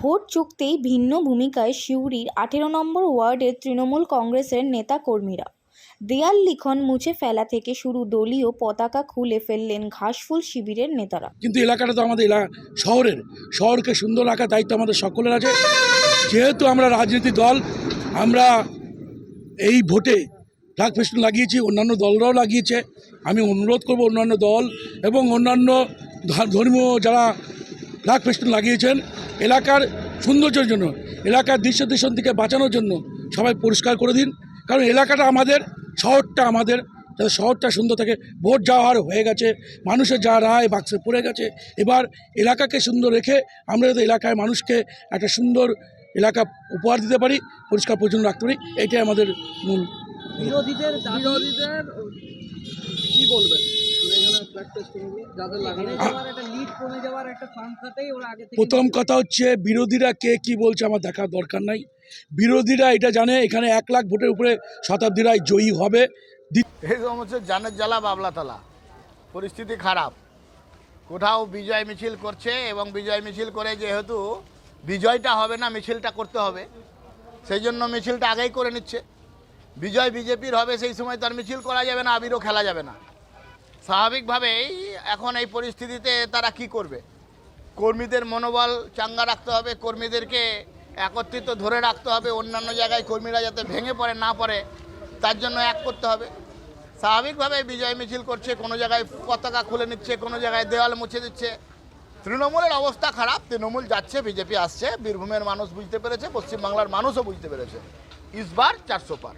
Vote চুকতেই ভিন্ন ভূমিকায় সিউড়ির আঠেরো নম্বর ওয়ার্ডের তৃণমূল কংগ্রেসের নেতা কর্মীরা দেয়াল লিখন মুছে ফেলা থেকে শুরু দলীয় পতাকা খুলে ফেললেন ঘাসফুল শিবিরের নেতারা। কিন্তু এলাকাটা তো আমাদের শহরের। শহরকে সুন্দর রাখার দায়িত্ব আমাদের সকলের আছে। যেহেতু আমরা রাজনীতি দল, আমরা এই ভোটে ফ্ল্যাগ ফেস্টুন লাগিয়েছি, অন্যান্য দলরাও লাগিয়েছে। আমি অনুরোধ করব অন্যান্য দল এবং অন্যান্য ধর্মীয় যারা ফ্ল্যাগ ফেস্টুন লাগিয়েছেন এলাকার সৌন্দর্যের জন্য, এলাকার দৃশ্য দৃশ্য থেকে বাঁচানোর জন্য সবাই পরিষ্কার করে দিন। কারণ এলাকাটা আমাদের, শহরটা আমাদের, যাতে শহরটা সুন্দর থাকে। ভোট যাওয়ার হয়ে গেছে, মানুষের যা রায় বাক্সে পড়ে গেছে। এবার এলাকাকে সুন্দর রেখে আমরা যাতে এলাকায় মানুষকে একটা সুন্দর এলাকা উপহার দিতে পারি পরিষ্কার পরিচ্ছন্ন রাখতে পারি এটাই আমাদের মূল বিরোধীদের বিরোধীদের কি বলবেন? মানে এখানে ফ্ল্যাগ টেস্টিং যাদের লাগানো যাওয়ার একটা লিড কমে যাওয়ার একটা সংখ্যাতেই ওরা আগে থেকে প্রথম কথা হচ্ছে বিরোধীরা কে কি বলছে আমার দেখার দরকার নাই। বিরোধীরা এটা জানে এখানে এক লাখ ভোটের উপরে শতাব্দী রায় জয়ী হবে। এরকম হচ্ছে জানের জ্বালা বাবলা তলা পরিস্থিতি খারাপ। কোথাও বিজয় মিছিল করছে এবং বিজয় মিছিল করে যেহেতু বিজয়টা হবে না, মিছিলটা করতে হবে। সেই জন্য মিছিলটা আগেই করে নিচ্ছে। বিজয় বিজেপির হবে, সেই সময় তার মিছিল করা যাবে না, আবিরও খেলা যাবে না। স্বাভাবিকভাবেই এখন এই পরিস্থিতিতে তারা কি করবে? কর্মীদের মনোবল চাঙ্গা রাখতে হবে, কর্মীদেরকে একত্রিত ধরে রাখতে হবে, অন্যান্য জায়গায় কর্মীরা যাতে ভেঙে পড়ে, না পড়ে, তার জন্য এক করতে হবে। স্বাভাবিকভাবে বিজয় মিছিল করছে, কোনো জায়গায় পতাকা খুলে নিচ্ছে, কোনো জায়গায় দেওয়াল মুছে দিচ্ছে। তৃণমূলের অবস্থা খারাপ, তৃণমূল যাচ্ছে, বিজেপি আসছে, বীরভূমের মানুষ বুঝতে পেরেছে, পশ্চিমবাংলার মানুষও বুঝতে পেরেছে। ইসবার চারশো পার।